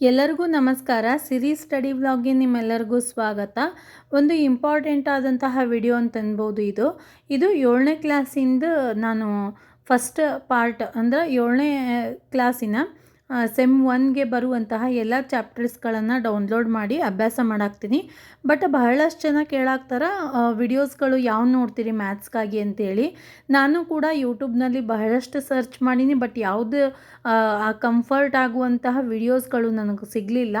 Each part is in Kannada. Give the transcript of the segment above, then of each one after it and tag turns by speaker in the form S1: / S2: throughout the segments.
S1: ಎಲ್ಲರಿಗೂ ನಮಸ್ಕಾರ. ಸಿರಿ ಸ್ಟಡಿ ವ್ಲಾಗ್ಗೆ ನಿಮ್ಮೆಲ್ಲರಿಗೂ ಸ್ವಾಗತ. ಒಂದು ಇಂಪಾರ್ಟೆಂಟ್ ಆದಂತಹ ವಿಡಿಯೋ ಅಂತ ಅನ್ಬೋದು ಇದು. ಇದು ಏಳನೇ ಕ್ಲಾಸಿಂದ ನಾನು ಫಸ್ಟ್ ಪಾರ್ಟ್ ಅಂದರೆ ಏಳನೇ ಕ್ಲಾಸಿನ ಸೆಮ್ ಒನ್ಗೆ ಬರುವಂತಹ ಎಲ್ಲ ಚಾಪ್ಟರ್ಸ್ಗಳನ್ನು ಡೌನ್ಲೋಡ್ ಮಾಡಿ ಅಭ್ಯಾಸ ಮಾಡಾಕ್ತೀನಿ. ಬಟ್ ಬಹಳಷ್ಟು ಜನ ಕೇಳಾಕ್ತಾರ ವಿಡಿಯೋಸ್ಗಳು ಯಾವ ನೋಡ್ತೀರಿ ಮ್ಯಾಥ್ಸ್ಗಾಗಿ ಅಂತೇಳಿ. ನಾನು ಕೂಡ ಯೂಟ್ಯೂಬ್ನಲ್ಲಿ ಬಹಳಷ್ಟು ಸರ್ಚ್ ಮಾಡೀನಿ ಬಟ್ ಯಾವುದು ಕಂಫರ್ಟ್ ಆಗುವಂತಹ ವಿಡಿಯೋಸ್ಗಳು ನನಗೆ ಸಿಗಲಿಲ್ಲ.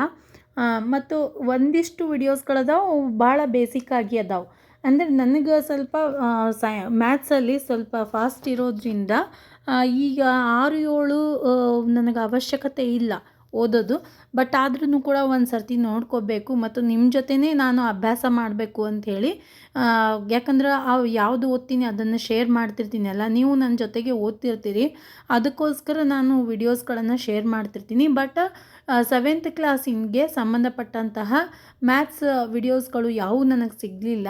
S1: ಮತ್ತು ಒಂದಿಷ್ಟು ವಿಡಿಯೋಸ್ಗಳದಾವು ಭಾಳ ಬೇಸಿಕ್ಕಾಗಿ ಅದಾವೆ. ಅಂದರೆ ನನಗೆ ಸ್ವಲ್ಪ ಸೈ ಮ್ಯಾಥ್ಸಲ್ಲಿ ಸ್ವಲ್ಪ ಫಾಸ್ಟ್ ಇರೋದ್ರಿಂದ ಈಗ ಆರು ಏಳು ನನಗೆ ಅವಶ್ಯಕತೆ ಇಲ್ಲ ಓದೋದು. ಬಟ್ ಆದ್ರೂ ಕೂಡ ಒಂದು ಸರ್ತಿ ನೋಡ್ಕೋಬೇಕು ಮತ್ತು ನಿಮ್ಮ ಜೊತೆನೇ ನಾನು ಅಭ್ಯಾಸ ಮಾಡಬೇಕು ಅಂಥೇಳಿ ಯಾಕಂದ್ರೆ ಅವು ಯಾವುದು ಓದ್ತೀನಿ ಅದನ್ನು ಶೇರ್ ಮಾಡ್ತಿರ್ತೀನಿ ಅಲ್ಲ. ನೀವು ನನ್ನ ಜೊತೆಗೆ ಓದ್ತಿರ್ತೀರಿ. ಅದಕ್ಕೋಸ್ಕರ ನಾನು ವಿಡಿಯೋಸ್ಗಳನ್ನು ಶೇರ್ ಮಾಡ್ತಿರ್ತೀನಿ. ಬಟ್ ಸೆವೆಂತ್ ಕ್ಲಾಸಿಂಗೆ ಸಂಬಂಧಪಟ್ಟಂತಹ ಮ್ಯಾಥ್ಸ್ ವಿಡಿಯೋಸ್ಗಳು ಯಾವುವು ನನಗೆ ಸಿಗಲಿಲ್ಲ.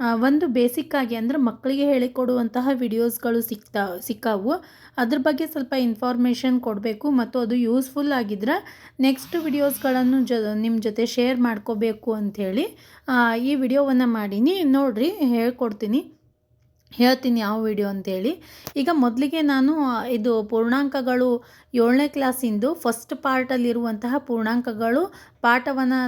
S1: ಒಂದು ಬೇಸಿಕ್ಕಾಗಿ ಅಂದರೆ ಮಕ್ಕಳಿಗೆ ಹೇಳಿಕೊಡುವಂತಹ ವಿಡಿಯೋಸ್ಗಳು ಸಿಗ್ತಾ ಸಿಕ್ಕಾವು. ಅದ್ರ ಬಗ್ಗೆ ಸ್ವಲ್ಪ ಇನ್ಫಾರ್ಮೇಷನ್ ಕೊಡಬೇಕು ಮತ್ತು ಅದು ಯೂಸ್ಫುಲ್ ಆಗಿದ್ರೆ ನೆಕ್ಸ್ಟ್ ವಿಡಿಯೋಸ್ಗಳನ್ನು ಜ ನಿಮ್ಮ ಜೊತೆ ಶೇರ್ ಮಾಡ್ಕೋಬೇಕು ಅಂಥೇಳಿ. ಈ ವಿಡಿಯೋವನ್ನು ಮಾಡೀನಿ. ನೋಡಿರಿ, ಹೇಳ್ಕೊಡ್ತೀನಿ. ಹೇಳ್ತೀನಿ ಯಾವ ವಿಡಿಯೋ ಅಂತೇಳಿ ಈಗ ಮೊದಲಿಗೆ ನಾನು ಇದು ಪೂರ್ಣಾಂಕಗಳು ಏಳನೇ ಕ್ಲಾಸಿಂದು ಫಸ್ಟ್ ಪಾರ್ಟಲ್ಲಿರುವಂತಹ ಪೂರ್ಣಾಂಕಗಳು ಪಾಠವನ್ನು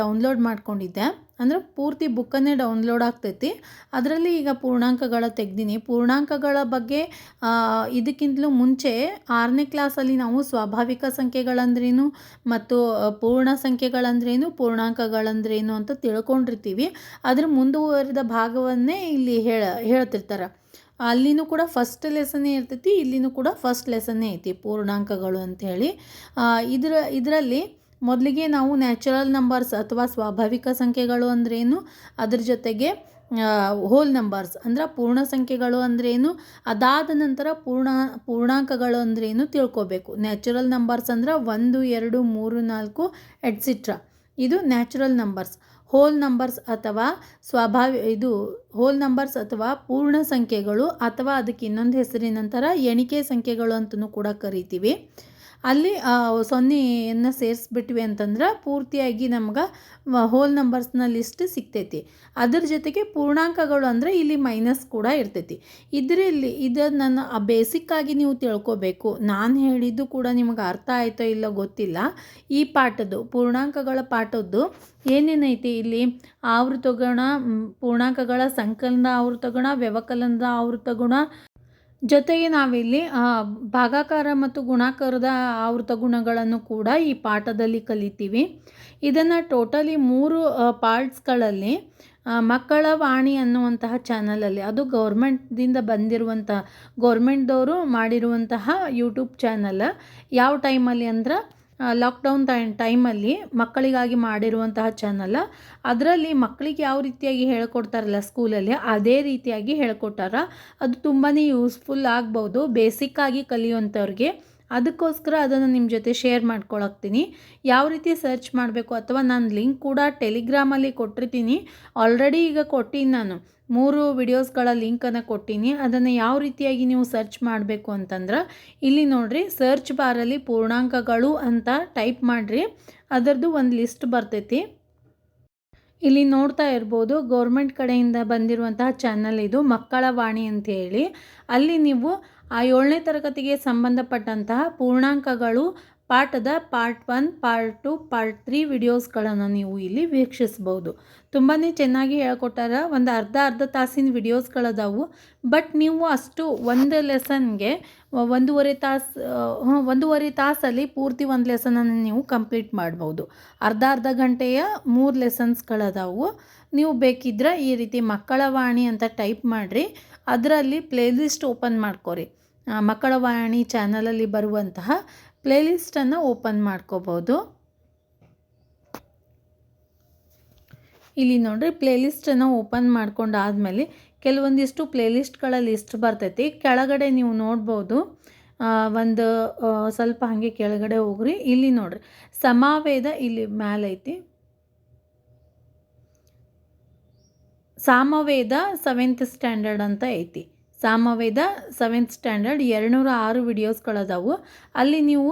S1: ಡೌನ್ಲೋಡ್ ಮಾಡ್ಕೊಂಡಿದ್ದೆ. ಅಂದರೆ ಪೂರ್ತಿ ಬುಕ್ಕನ್ನೇ ಡೌನ್ಲೋಡ್ ಆಗ್ತೈತಿ. ಅದರಲ್ಲಿ ಈಗ ಪೂರ್ಣಾಂಕಗಳ ತೆಗ್ದೀನಿ. ಪೂರ್ಣಾಂಕಗಳ ಬಗ್ಗೆ ಇದಕ್ಕಿಂತಲೂ ಮುಂಚೆ ಆರನೇ ಕ್ಲಾಸಲ್ಲಿ ನಾವು ಸ್ವಾಭಾವಿಕ ಸಂಖ್ಯೆಗಳಂದ್ರೇನು ಮತ್ತು ಪೂರ್ಣ ಸಂಖ್ಯೆಗಳಂದ್ರೇನು, ಪೂರ್ಣಾಂಕಗಳಂದ್ರೇನು ಅಂತ ತಿಳ್ಕೊಂಡಿರ್ತೀವಿ. ಅದ್ರ ಮುಂದುವರಿದ ಭಾಗವನ್ನೇ ಇಲ್ಲಿ ಹೇಳ, ಹೇಳ್ತಿರ್ತಾರೆ. ಅಲ್ಲಿನೂ ಕೂಡ ಫಸ್ಟ್ ಲೆಸನ್ನೇ ಇರ್ತೈತಿ, ಇಲ್ಲಿನೂ ಕೂಡ ಫಸ್ಟ್ ಲೆಸನ್ನೇ ಐತಿ ಪೂರ್ಣಾಂಕಗಳು ಅಂಥೇಳಿ ಇದರ, ಇದರಲ್ಲಿ ಮೊದಲಿಗೆ ನಾವು ನ್ಯಾಚುರಲ್ ನಂಬರ್ಸ್ ಅಥವಾ ಸ್ವಾಭಾವಿಕ ಸಂಖ್ಯೆಗಳು ಅಂದ್ರೇನು? ಅದ್ರ ಜೊತೆಗೆ ಹೋಲ್ ನಂಬರ್ಸ್ ಅಂದ್ರೆ ಪೂರ್ಣ ಸಂಖ್ಯೆಗಳು ಅಂದ್ರೇನು? ಅದಾದ ನಂತರ ಪೂರ್ಣ, ಪೂರ್ಣಾಂಕಗಳು ಅಂದ್ರೇನು ತಿಳ್ಕೊಬೇಕು. ನ್ಯಾಚುರಲ್ ನಂಬರ್ಸ್ ಅಂದ್ರೆ ಒಂದು, ಎರಡು, ಮೂರು, ನಾಲ್ಕು ಎಟ್ಸಿಟ್ರಾ ಇದು ನ್ಯಾಚುರಲ್ ನಂಬರ್ಸ್ ಹೋಲ್ ನಂಬರ್ಸ್ ಅಥವಾ ಸ್ವಾಭಾವಿ, ಇದು ಹೋಲ್ ನಂಬರ್ಸ್ ಅಥವಾ ಪೂರ್ಣ ಸಂಖ್ಯೆಗಳು ಅಥವಾ ಅದಕ್ಕೆ ಇನ್ನೊಂದು ಹೆಸರಿನ ನಂತರ ಎಣಿಕೆ ಸಂಖ್ಯೆಗಳು ಅಂತಲೂ ಕೂಡ ಕರಿತೀವಿ. ಅಲ್ಲಿ ಸೊನ್ನೆಯನ್ನು ಸೇರಿಸ್ಬಿಟ್ವಿ ಅಂತಂದ್ರೆ ಪೂರ್ತಿಯಾಗಿ ನಮ್ಗೆ ಹೋಲ್ ನಂಬರ್ಸ್ನ ಲಿಸ್ಟ್ ಸಿಗ್ತೈತಿ. ಅದರ ಜೊತೆಗೆ ಪೂರ್ಣಾಂಕಗಳು ಅಂದರೆ ಇಲ್ಲಿ ಮೈನಸ್ ಕೂಡ ಇರ್ತೈತಿ. ಇದರಲ್ಲಿ, ಇದು ನನ್ನ ಬೇಸಿಕ್ಕಾಗಿ ನೀವು ತಿಳ್ಕೊಬೇಕು. ನಾನು ಹೇಳಿದ್ದು ಕೂಡ ನಿಮಗೆ ಅರ್ಥ ಆಯಿತೋ ಇಲ್ಲೋ ಗೊತ್ತಿಲ್ಲ. ಈ ಪಾಠದ್ದು, ಪೂರ್ಣಾಂಕಗಳ ಪಾಠದ್ದು ಏನೇನೈತಿ ಇಲ್ಲಿ? ಆವೃತಗುಣ ಪೂರ್ಣಾಂಕಗಳ ಸಂಕಲನ ಆವೃತಗುಣ, ವ್ಯವಕಲನದ ಆವೃತಗುಣ ಜೊತೆಗೆ ನಾವಿಲ್ಲಿ ಭಾಗಾಕಾರ ಮತ್ತು ಗುಣಾಕಾರದ ಆವೃತ ಗುಣಗಳನ್ನು ಕೂಡ ಈ ಪಾಠದಲ್ಲಿ ಕಲಿತೀವಿ. ಇದನ್ನು ಟೋಟಲಿ ಮೂರು ಪಾರ್ಟ್ಸ್ಗಳಲ್ಲಿ ಮಕ್ಕಳ ವಾಣಿ ಅನ್ನುವಂತಹ ಚಾನಲಲ್ಲಿ, ಅದು ಗೌರ್ಮೆಂಟ್ದಿಂದ ಬಂದಿರುವಂಥ, ಗೌರ್ಮೆಂಟ್ದವರು ಮಾಡಿರುವಂತಹ ಯೂಟ್ಯೂಬ್ ಚಾನಲ್, ಯಾವ ಟೈಮಲ್ಲಿ ಅಂದ್ರೆ ಲಾಕ್ಡೌನ್ ಟೈಮಲ್ಲಿ ಮಕ್ಕಳಿಗಾಗಿ ಮಾಡಿರುವಂತಹ ಚಾನಲ್ ಅದರಲ್ಲಿ ಮಕ್ಕಳಿಗೆ ಯಾವ ರೀತಿಯಾಗಿ ಹೇಳ್ಕೊಡ್ತಾರಲ್ಲ ಸ್ಕೂಲಲ್ಲಿ ಅದೇ ರೀತಿಯಾಗಿ ಹೇಳ್ಕೊಟ್ಟಾರ. ಅದು ತುಂಬಾ ಯೂಸ್ಫುಲ್ ಆಗ್ಬೋದು. ಬೇಸಿಕ್ಕಾಗಿ ಕಲಿಯುವಂಥವ್ರಿಗೆ. ಅದಕ್ಕೋಸ್ಕರ ಅದನ್ನು ನಿಮ್ಮ ಜೊತೆ ಶೇರ್ ಮಾಡ್ಕೊಳಕ್ತೀನಿ. ಯಾವ ರೀತಿ ಸರ್ಚ್ ಮಾಡಬೇಕು ಅಥವಾ ನಾನು ಲಿಂಕ್ ಕೂಡ ಟೆಲಿಗ್ರಾಮಲ್ಲಿ ಕೊಟ್ಟಿರ್ತೀನಿ. ಆಲ್ರೆಡಿ ಈಗ ಕೊಟ್ಟೀನಿ ನಾನು. ಮೂರು ವಿಡಿಯೋಸ್ಗಳ ಲಿಂಕನ್ನು ಕೊಟ್ಟೀನಿ. ಅದನ್ನು ಯಾವ ರೀತಿಯಾಗಿ ನೀವು ಸರ್ಚ್ ಮಾಡಬೇಕು ಅಂತಂದ್ರೆ, ಇಲ್ಲಿ ನೋಡಿರಿ, ಸರ್ಚ್ ಬಾರಲ್ಲಿ ಪೂರ್ಣಾಂಕಗಳು ಅಂತ ಟೈಪ್ ಮಾಡಿರಿ. ಅದರದ್ದು ಒಂದು ಲಿಸ್ಟ್ ಬರ್ತೈತಿ. ಇಲ್ಲಿ ನೋಡ್ತಾ ಇರ್ಬೋದು, ಗೌರ್ಮೆಂಟ್ ಕಡೆಯಿಂದ ಬಂದಿರುವಂತಹ ಚಾನಲ್ ಇದು ಮಕ್ಕಳ ವಾಣಿ ಅಂತ ಹೇಳಿ. ಅಲ್ಲಿ ನೀವು ಆ ಏಳನೇ ತರಗತಿಗೆ ಸಂಬಂಧಪಟ್ಟಂತಹ ಪೂರ್ಣಾಂಕಗಳು ಪಾಠದ part one, part two, part three ವಿಡಿಯೋಸ್ಗಳನ್ನು ನೀವು ಇಲ್ಲಿ ವೀಕ್ಷಿಸ್ಬೋದು. ತುಂಬಾ ಚೆನ್ನಾಗಿ ಹೇಳ್ಕೊಟ್ಟಾರ. ಒಂದು ಅರ್ಧ ಅರ್ಧ ತಾಸಿನ ವಿಡಿಯೋಸ್ಗಳದಾವು. ಬಟ್ ನೀವು ಅಷ್ಟು ಒಂದು ಲೆಸನ್ಗೆ ಒಂದೂವರೆ ತಾಸು ಒಂದೂವರೆ ತಾಸಲ್ಲಿ ಪೂರ್ತಿ ಒಂದು ಲೆಸನನ್ನು ನೀವು ಕಂಪ್ಲೀಟ್ ಮಾಡ್ಬೋದು. ಅರ್ಧ ಅರ್ಧ ಗಂಟೆಯ ಮೂರು ಲೆಸನ್ಸ್ಗಳದಾವು ನೀವು ಬೇಕಿದ್ರೆ ಈ ರೀತಿ ಮಕ್ಕಳ ವಾಣಿ ಅಂತ ಟೈಪ್ ಮಾಡಿರಿ. ಅದರಲ್ಲಿ ಪ್ಲೇಲಿಸ್ಟ್ ಓಪನ್ ಮಾಡ್ಕೊರಿ. ಮಕ್ಕಳ ವಾಣಿ ಚಾನಲಲ್ಲಿ ಬರುವಂತಹ ಪ್ಲೇಲಿಸ್ಟನ್ನು ಓಪನ್ ಮಾಡ್ಕೋಬೋದು ಇಲ್ಲಿ ನೋಡಿರಿ ಪ್ಲೇಲಿಸ್ಟನ್ನು ಓಪನ್ ಮಾಡ್ಕೊಂಡಾದಮೇಲೆ ಕೆಲವೊಂದಿಷ್ಟು ಪ್ಲೇಲಿಸ್ಟ್ಗಳ ಲಿಸ್ಟ್ ಬರ್ತೈತಿ. ಕೆಳಗಡೆ ನೀವು ನೋಡ್ಬೋದು ಒಂದು ಸ್ವಲ್ಪ ಹಾಗೆ ಕೆಳಗಡೆ ಹೋಗ್ರಿ. ಇಲ್ಲಿ ನೋಡಿರಿ, ಸಮಾವೇದ ಇಲ್ಲಿ ಮ್ಯಾಲೈತಿ. ಸಾಮವೇದ ಸೆವೆಂತ್ ಸ್ಟ್ಯಾಂಡರ್ಡ್ ಅಂತ ಐತಿ. ಸಾಮವೇದ ಸೆವೆಂತ್ ಸ್ಟ್ಯಾಂಡರ್ಡ್ ಎರಡುನೂರ ಆರು ವಿಡಿಯೋಸ್ಗಳದಾವು ಅಲ್ಲಿ ನೀವು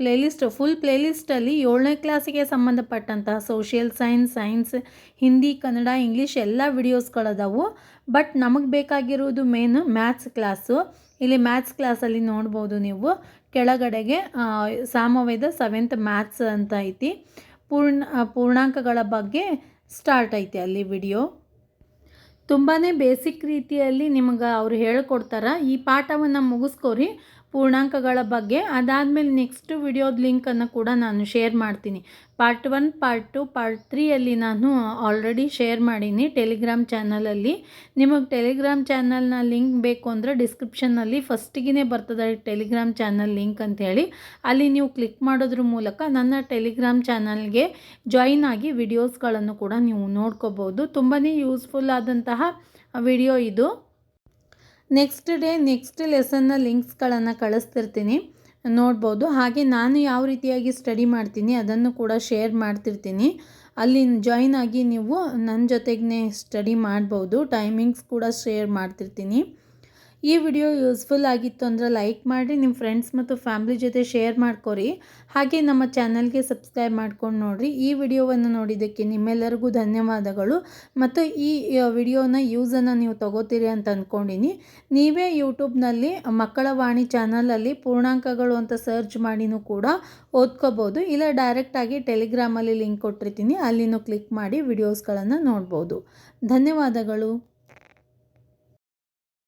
S1: ಪ್ಲೇಲಿಸ್ಟ್ ಫುಲ್ ಪ್ಲೇಲಿಸ್ಟಲ್ಲಿ ಏಳನೇ ಕ್ಲಾಸಿಗೆ ಸಂಬಂಧಪಟ್ಟಂತಹ social science science Hindi, Kannada English ಎಲ್ಲ ವಿಡಿಯೋಸ್ಗಳದಾವು ಬಟ್ ನಮಗೆ ಬೇಕಾಗಿರೋದು ಮೇನ್ ಮ್ಯಾಥ್ಸ್ ಕ್ಲಾಸು ಇಲ್ಲಿ ಮ್ಯಾಥ್ಸ್ ಕ್ಲಾಸಲ್ಲಿ ನೋಡ್ಬೋದು ನೀವು. ಕೆಳಗಡೆಗೆ ಸಾಮವೇದ ಸೆವೆಂತ್ ಮ್ಯಾಥ್ಸ್ ಅಂತ ಐತಿ. ಪೂರ್ಣ ಪೂರ್ಣಾಂಕಗಳ ಬಗ್ಗೆ ಸ್ಟಾರ್ಟ್ ಐತಿ ಅಲ್ಲಿ ವಿಡಿಯೋ ತುಂಬಾ ಬೇಸಿಕ್ ರೀತಿಯಲ್ಲಿ ನಿಮಗೆ ಅವ್ರು ಹೇಳ್ಕೊಡ್ತಾರೆ. ಈ ಪಾಠವನ್ನು ಮುಗಿಸ್ಕೋರಿ. ಪೂರ್ಣಾಂಕಗಳ ಬಗ್ಗೆ. ಅದಾದಮೇಲೆ ನೆಕ್ಸ್ಟ್ ವಿಡಿಯೋದ ಲಿಂಕನ್ನು ಕೂಡ ನಾನು ಶೇರ್ ಮಾಡ್ತೀನಿ. Part one part two part ತ್ರೀಯಲ್ಲಿ ನಾನು ಆಲ್ರೆಡಿ ಶೇರ್ ಮಾಡೀನಿ ಟೆಲಿಗ್ರಾಮ್ ಚಾನಲಲ್ಲಿ ನಿಮಗೆ ಟೆಲಿಗ್ರಾಮ್ ಚಾನಲ್ನ ಲಿಂಕ್ ಬೇಕು ಅಂದರೆ ಡಿಸ್ಕ್ರಿಪ್ಷನ್ನಲ್ಲಿ ಫಸ್ಟಿಗೆ ಬರ್ತದೆ ಟೆಲಿಗ್ರಾಮ್ ಚಾನಲ್ ಲಿಂಕ್ ಅಂಥೇಳಿ ಅಲ್ಲಿ ನೀವು ಕ್ಲಿಕ್ ಮಾಡೋದ್ರ ಮೂಲಕ ನನ್ನ ಟೆಲಿಗ್ರಾಮ್ ಚಾನಲ್ಗೆ ಜಾಯಿನ್ ಆಗಿ ವಿಡಿಯೋಸ್ಗಳನ್ನು ಕೂಡ ನೀವು ನೋಡ್ಕೋಬೋದು. ತುಂಬಾ ಯೂಸ್ಫುಲ್ ಆದಂತಹ ವಿಡಿಯೋ ಇದು. ನೆಕ್ಸ್ಟ್ ಡೇ ನೆಕ್ಸ್ಟ್ ಲೆಸನ್ನ ಲಿಂಕ್ಸ್ಗಳನ್ನು ಕಳಿಸ್ತಿರ್ತೀನಿ. ನೋಡ್ಬೋದು. ಹಾಗೆ ನಾನು ಯಾವ ರೀತಿಯಾಗಿ ಸ್ಟಡಿ ಮಾಡ್ತೀನಿ ಅದನ್ನು ಕೂಡ ಶೇರ್ ಮಾಡ್ತಿರ್ತೀನಿ. ಅಲ್ಲಿ ಜಾಯ್ನ್ ಆಗಿ ನೀವು ನನ್ನ ಜೊತೆಗೇ ಸ್ಟಡಿ ಮಾಡ್ಬೋದು. ಟೈಮಿಂಗ್ಸ್ ಕೂಡ ಶೇರ್ ಮಾಡ್ತಿರ್ತೀನಿ. ಈ ವಿಡಿಯೋ ಯೂಸ್ಫುಲ್ ಆಗಿತ್ತು ಅಂದರೆ ಲೈಕ್ ಮಾಡಿ ನಿಮ್ಮ ಫ್ರೆಂಡ್ಸ್ ಮತ್ತು ಫ್ಯಾಮ್ಲಿ ಜೊತೆ ಶೇರ್ ಮಾಡ್ಕೊರಿ. ಹಾಗೆ ನಮ್ಮ ಚಾನಲ್ಗೆ ಸಬ್ಸ್ಕ್ರೈಬ್ ಮಾಡ್ಕೊಂಡು ನೋಡಿರಿ. ಈ ವಿಡಿಯೋವನ್ನು ನೋಡಿದ್ದಕ್ಕೆ ನಿಮ್ಮೆಲ್ಲರಿಗೂ ಧನ್ಯವಾದಗಳು. ಮತ್ತು ಈ ವಿಡಿಯೋನ ಯೂಸನ್ನು ನೀವು ತಗೋತೀರಿ ಅಂತ ಅಂದ್ಕೊಂಡಿನಿ ನೀವೇ ಯೂಟ್ಯೂಬ್ನಲ್ಲಿ ಮಕ್ಕಳ ವಾಣಿ ಚಾನಲಲ್ಲಿ ಪೂರ್ಣಾಂಕಗಳು ಅಂತ ಸರ್ಚ್ ಮಾಡಿನೂ ಕೂಡ ಓದ್ಕೋಬೋದು. ಇಲ್ಲ ಡೈರೆಕ್ಟಾಗಿ ಟೆಲಿಗ್ರಾಮಲ್ಲಿ ಲಿಂಕ್ ಕೊಟ್ಟಿರ್ತೀನಿ. ಅಲ್ಲಿನೂ ಕ್ಲಿಕ್ ಮಾಡಿ ವಿಡಿಯೋಸ್ಗಳನ್ನು ನೋಡ್ಬೋದು. ಧನ್ಯವಾದಗಳು.